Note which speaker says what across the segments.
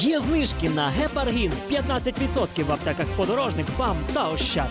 Speaker 1: Є знижки на гепаргін 15% в аптеках подорожник, БАМ та Ощад.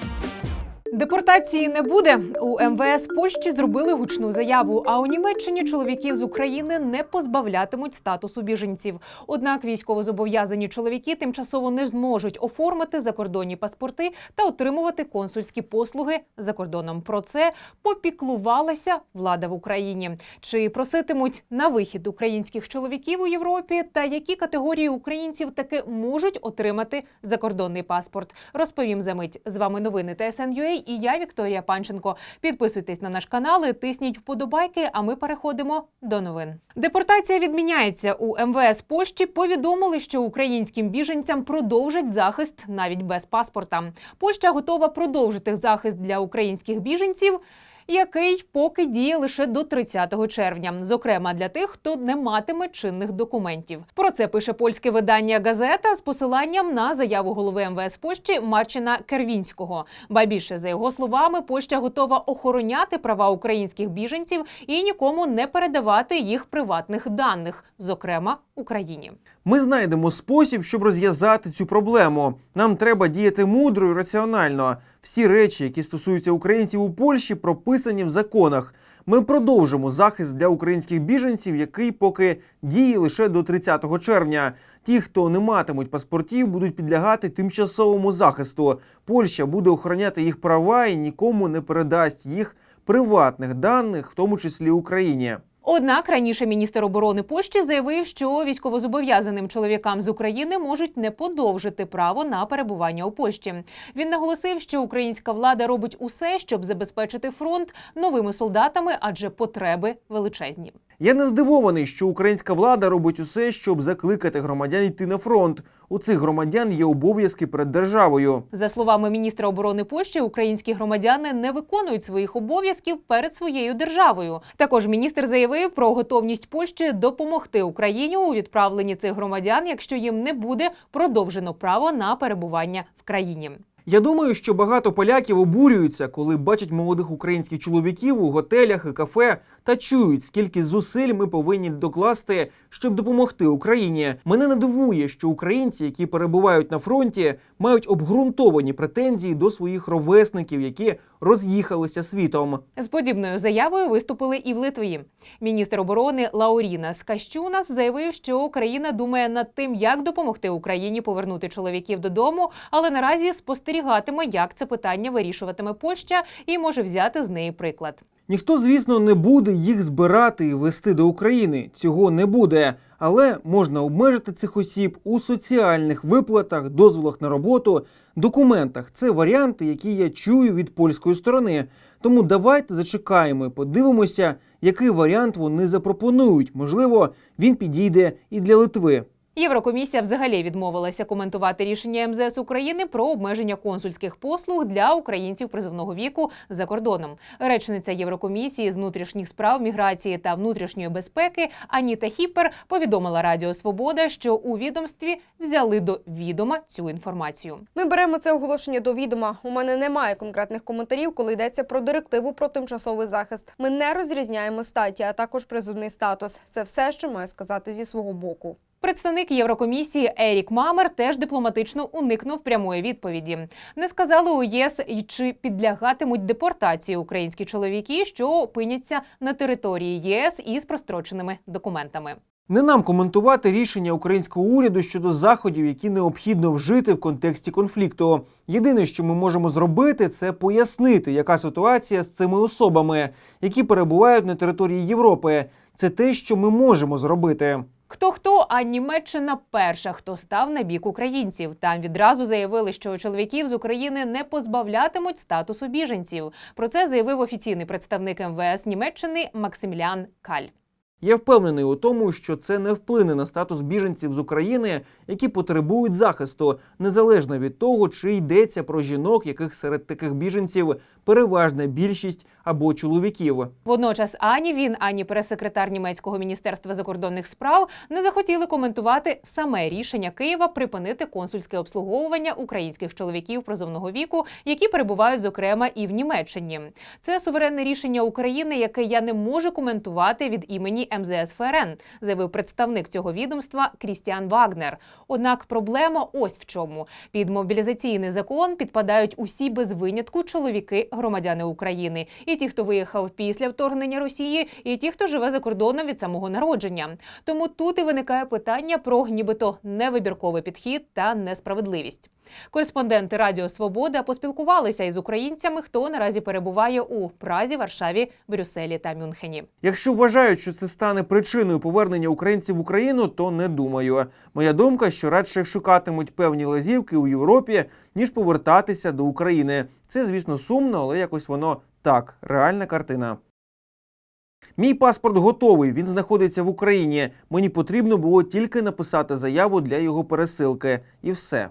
Speaker 2: Депортації не буде. У МВС Польщі зробили гучну заяву. А у Німеччині чоловіків з України не позбавлятимуть статусу біженців. Однак військовозобов'язані чоловіки тимчасово не зможуть оформити закордонні паспорти та отримувати консульські послуги за кордоном. Про це попіклувалася влада в Україні. Чи проситимуть на вихід українських чоловіків у Європі, та які категорії українців таки можуть отримати закордонний паспорт? Розповім за мить. З вами новини ТСН.UA і я Вікторія Панченко. Підписуйтесь на наш канал, і тисніть вподобайки. А ми переходимо до новин. Депортація відміняється у МВС Польщі. Повідомили, що українським біженцям продовжать захист навіть без паспорта. Польща готова продовжити захист для українських біженців. Який поки діє лише до 30 червня, зокрема для тих, хто не матиме чинних документів. Про це пише польське видання газета з посиланням на заяву голови МВС Польщі Марчина Кервінського. Ба більше за його словами, Польща готова охороняти права українських біженців і нікому не передавати їх приватних даних, зокрема Україні.
Speaker 3: Ми знайдемо спосіб, щоб розв'язати цю проблему. Нам треба діяти мудро і раціонально. Всі речі, які стосуються українців у Польщі, прописані в законах. Ми продовжимо захист для українських біженців, який поки діє лише до 30 червня. Ті, хто не матимуть паспортів, будуть підлягати тимчасовому захисту. Польща буде охороняти їх права і нікому не передасть їх приватних даних, в тому числі Україні.
Speaker 2: Однак раніше міністр оборони Польщі заявив, що військовозобов'язаним чоловікам з України можуть не подовжити право на перебування у Польщі. Він наголосив, що українська влада робить усе, щоб забезпечити фронт новими солдатами, адже потреби величезні.
Speaker 3: Я не здивований, що українська влада робить усе, щоб закликати громадян йти на фронт. У цих громадян є обов'язки перед державою.
Speaker 2: За словами міністра оборони Польщі, українські громадяни не виконують своїх обов'язків перед своєю державою. Також міністр заявив про готовність Польщі допомогти Україні у відправленні цих громадян, якщо їм не буде продовжено право на перебування в країні.
Speaker 3: Я думаю, що багато поляків обурюються, коли бачать молодих українських чоловіків у готелях і кафе та чують, скільки зусиль ми повинні докласти, щоб допомогти Україні. Мене не дивує, що українці, які перебувають на фронті, мають обґрунтовані претензії до своїх ровесників, які роз'їхалися світом.
Speaker 2: З подібною заявою виступили і в Литві. Міністр оборони Лауріна Скащунас заявив, що Україна думає над тим, як допомогти Україні повернути чоловіків додому, але наразі спостерігатиме, як це питання вирішуватиме Польща, і може взяти з неї приклад.
Speaker 3: Ніхто, звісно, не буде їх збирати і вести до України. Цього не буде. Але можна обмежити цих осіб у соціальних виплатах, дозволах на роботу, документах. Це варіанти, які я чую від польської сторони. Тому давайте зачекаємо і подивимося, який варіант вони запропонують. Можливо, він підійде і для Литви.
Speaker 2: Єврокомісія взагалі відмовилася коментувати рішення МЗС України про обмеження консульських послуг для українців призовного віку за кордоном. Речниця Єврокомісії з внутрішніх справ, міграції та внутрішньої безпеки Аніта Хіппер повідомила Радіо Свобода, що у відомстві взяли до відома цю інформацію.
Speaker 4: Ми беремо це оголошення до відома. У мене немає конкретних коментарів, коли йдеться про директиву про тимчасовий захист. Ми не розрізняємо статі, а також призовний статус. Це все, що маю сказати зі свого боку.
Speaker 2: Представник Єврокомісії Ерік Мамер теж дипломатично уникнув прямої відповіді. Не сказали у ЄС чи підлягатимуть депортації українські чоловіки, що опиняться на території ЄС із простроченими документами.
Speaker 3: Не нам коментувати рішення українського уряду щодо заходів, які необхідно вжити в контексті конфлікту. Єдине, що ми можемо зробити, це пояснити, яка ситуація з цими особами, які перебувають на території Європи. Це те, що ми можемо зробити.
Speaker 2: Хто хто, а Німеччина перша, хто став на бік українців. Там відразу заявили, що чоловіків з України не позбавлятимуть статусу біженців. Про це заявив офіційний представник МВС Німеччини Максимілян Каль.
Speaker 3: Я впевнений у тому, що це не вплине на статус біженців з України, які потребують захисту, незалежно від того, чи йдеться про жінок, яких серед таких біженців переважна більшість або чоловіків.
Speaker 2: Водночас ані він, ані прес-секретар німецького міністерства закордонних справ не захотіли коментувати саме рішення Києва припинити консульське обслуговування українських чоловіків призовного віку, які перебувають зокрема і в Німеччині. Це суверенне рішення України, яке я не можу коментувати від імені МЗС ФРН, заявив представник цього відомства Крістіан Вагнер. Однак проблема ось в чому: під мобілізаційний закон підпадають усі без винятку чоловіки громадяни України, і ті, хто виїхав після вторгнення Росії, і ті, хто живе за кордоном від самого народження. Тому тут і виникає питання про нібито невибірковий підхід та несправедливість. Кореспонденти Радіо Свобода поспілкувалися із українцями, хто наразі перебуває у Празі, Варшаві, Брюсселі та Мюнхені.
Speaker 3: Якщо вважають, що це стане причиною повернення українців в Україну, то не думаю. Моя думка, що радше шукатимуть певні лазівки у Європі, ніж повертатися до України. Це, звісно, сумно, але якось воно так, реальна картина. Мій паспорт готовий, він знаходиться в Україні. Мені потрібно було тільки написати заяву для його пересилки, і все.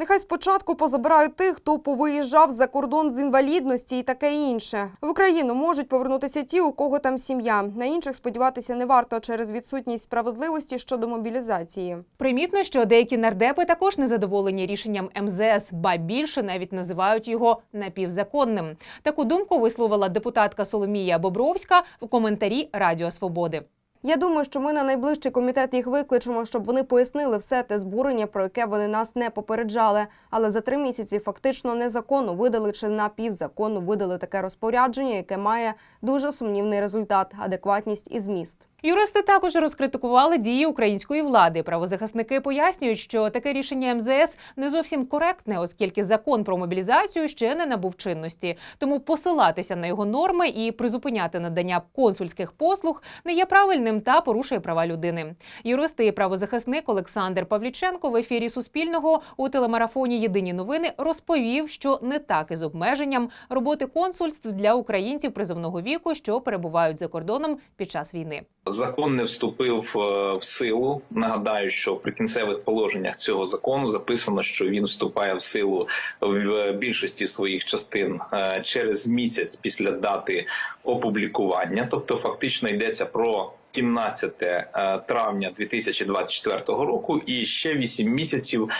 Speaker 4: Нехай спочатку позабирають тих, хто повиїжджав за кордон з інвалідності і таке інше. В Україну можуть повернутися ті, у кого там сім'я. На інших сподіватися не варто через відсутність справедливості щодо мобілізації.
Speaker 2: Примітно, що деякі нардепи також незадоволені рішенням МЗС, ба більше навіть називають його напівзаконним. Таку думку висловила депутатка Соломія Бобровська в коментарі Радіо Свободи.
Speaker 4: Я думаю, що ми на найближчий комітет їх викличемо, щоб вони пояснили все те збурення, про яке вони нас не попереджали. Але за три місяці фактично незаконно видали чи напівзаконно видали таке розпорядження, яке має дуже сумнівний результат, адекватність і зміст.
Speaker 2: Юристи також розкритикували дії української влади. Правозахисники пояснюють, що таке рішення МЗС не зовсім коректне, оскільки закон про мобілізацію ще не набув чинності. Тому посилатися на його норми і призупиняти надання консульських послуг не є правильним та порушує права людини. Юристи і правозахисник Олександр Павліченко в ефірі Суспільного у телемарафоні Єдині новини розповів, що не так із обмеженням роботи консульств для українців призовного віку, що перебувають за кордоном під час війни.
Speaker 5: Закон не вступив е, в силу. Нагадаю, що в прикінцевих положеннях цього закону записано, що він вступає в силу в більшості своїх частин е, через місяць після дати опублікування. Тобто, фактично йдеться про 17 е, травня 2024 року, і ще 8 місяців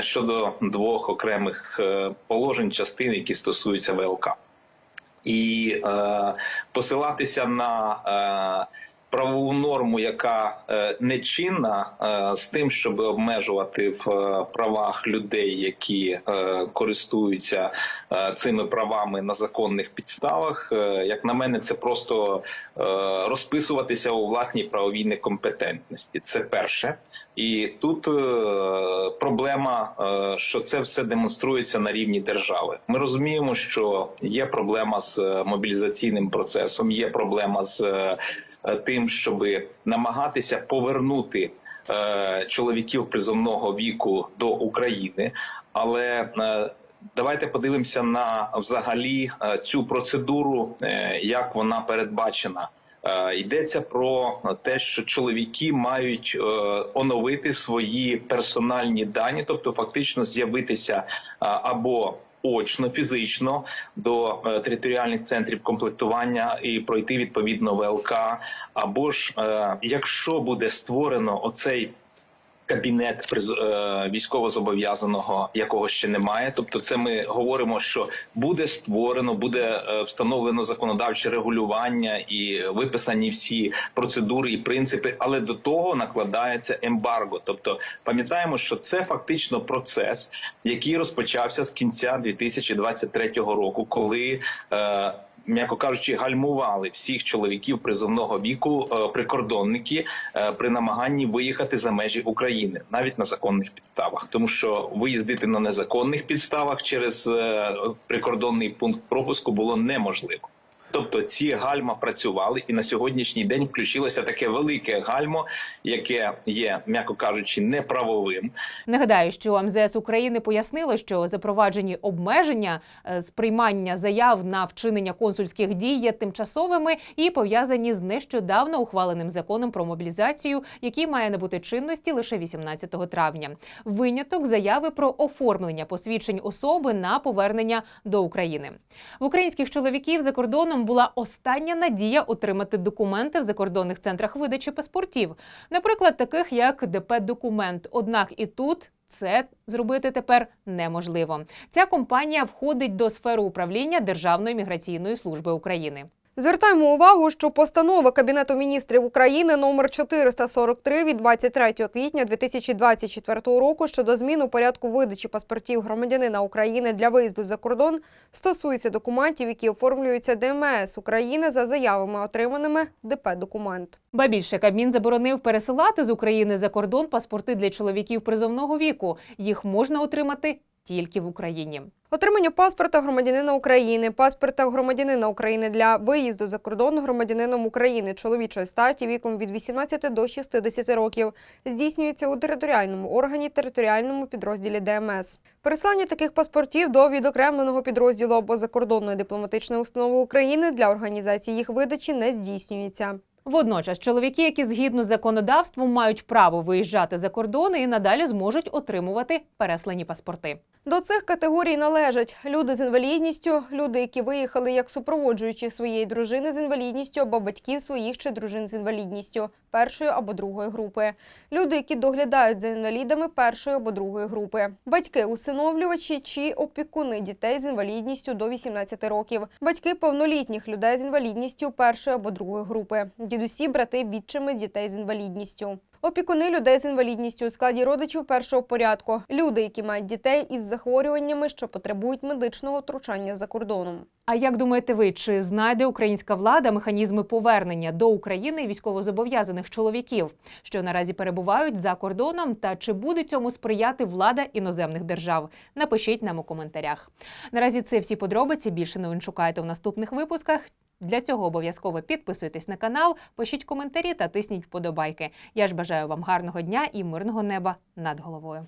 Speaker 5: щодо двох окремих положень частин, які стосуються ВЛК. І посилатися на е, правову норму, яка е, нечинна, е, з тим, щоб обмежувати в е, правах людей, які користуються цими правами на законних підставах, як на мене, це просто розписуватися у власній правовій некомпетентності. Це перше. І тут проблема, що це все демонструється на рівні держави. Ми розуміємо, що є проблема з мобілізаційним процесом, є проблема з тим, щоб намагатися повернути е, чоловіків призовного віку до України, але е, Давайте подивимося на взагалі е, цю процедуру, е, як вона передбачена. Е, Йдеться про те, що чоловіки мають е, оновити свої персональні дані, тобто фактично з'явитися е, або очно, фізично до територіальних центрів комплектування і пройти відповідно ВЛК, або ж якщо буде створено оцей кабінет е, військовозобов'язаного, якого ще немає. Тобто, це ми говоримо, що буде створено, буде е, встановлено законодавче регулювання і виписані всі процедури і принципи, але до того накладається ембарго. Тобто, пам'ятаємо, що це фактично процес, який розпочався з кінця 2023 року, коли е, М'яко кажучи, гальмували всіх чоловіків призовного віку е, прикордонники е, при намаганні виїхати за межі України, навіть на законних підставах, тому що виїздити на незаконних підставах через е, прикордонний пункт пропуску було неможливо. Тобто ці гальма працювали, і на сьогоднішній день включилося таке велике гальмо, яке є, м'яко кажучи, неправовим.
Speaker 2: Нагадаю, що МЗС України пояснило, що запроваджені обмеження е, з приймання заяв на вчинення консульських дій є тимчасовими і пов'язані з нещодавно ухваленим законом про мобілізацію, який має набути чинності лише 18 травня. Виняток заяви про оформлення посвідчень особи на повернення до України. В українських чоловіків за кордоном була остання надія отримати документи в закордонних центрах видачі паспортів, наприклад, таких як ДП Документ. Однак і тут це зробити тепер неможливо. Ця компанія входить до сфери управління Державної міграційної служби України.
Speaker 4: Звертаємо увагу, що постанова Кабінету міністрів України номер 443 від 23 квітня 2024 року щодо змін у порядку видачі паспортів громадянина України для виїзду за кордон стосується документів, які оформлюються ДМС України за заявами, отриманими ДП «Документ».
Speaker 2: Ба більше Кабмін заборонив пересилати з України за кордон паспорти для чоловіків призовного віку. Їх можна отримати тільки в Україні.
Speaker 4: Отримання паспорта громадянина України, паспорта громадянина України для виїзду за кордон громадянином України чоловічої статі віком від 18 до 60 років здійснюється у територіальному органі територіальному підрозділі ДМС. Переслання таких паспортів до відокремленого підрозділу або закордонної дипломатичної установи України для організації їх видачі не здійснюється.
Speaker 2: Водночас, чоловіки, які згідно з законодавством мають право виїжджати за кордони і надалі зможуть отримувати переслані паспорти.
Speaker 4: До цих категорій належать люди з інвалідністю, люди, які виїхали як супроводжуючі своєї дружини з інвалідністю або батьків своїх чи дружин з інвалідністю першої або другої групи, люди, які доглядають за інвалідами першої або другої групи, батьки, усиновлювачі чи опікуни дітей з інвалідністю до 18 років, батьки повнолітніх людей з інвалідністю першої або другої групи, дідусі, брати, відчими з дітей з інвалідністю. Опікуни людей з інвалідністю у складі родичів першого порядку, люди, які мають дітей із захворюваннями, що потребують медичного втручання за кордоном.
Speaker 2: А як думаєте ви, чи знайде українська влада механізми повернення до України військовозобов'язаних чоловіків, що наразі перебувають за кордоном, та чи буде цьому сприяти влада іноземних держав? Напишіть нам у коментарях. Наразі це всі подробиці. Більше новин шукайте в наступних випусках. Для цього обов'язково підписуйтесь на канал, пишіть коментарі та тисніть вподобайки. Я ж бажаю вам гарного дня і мирного неба над головою.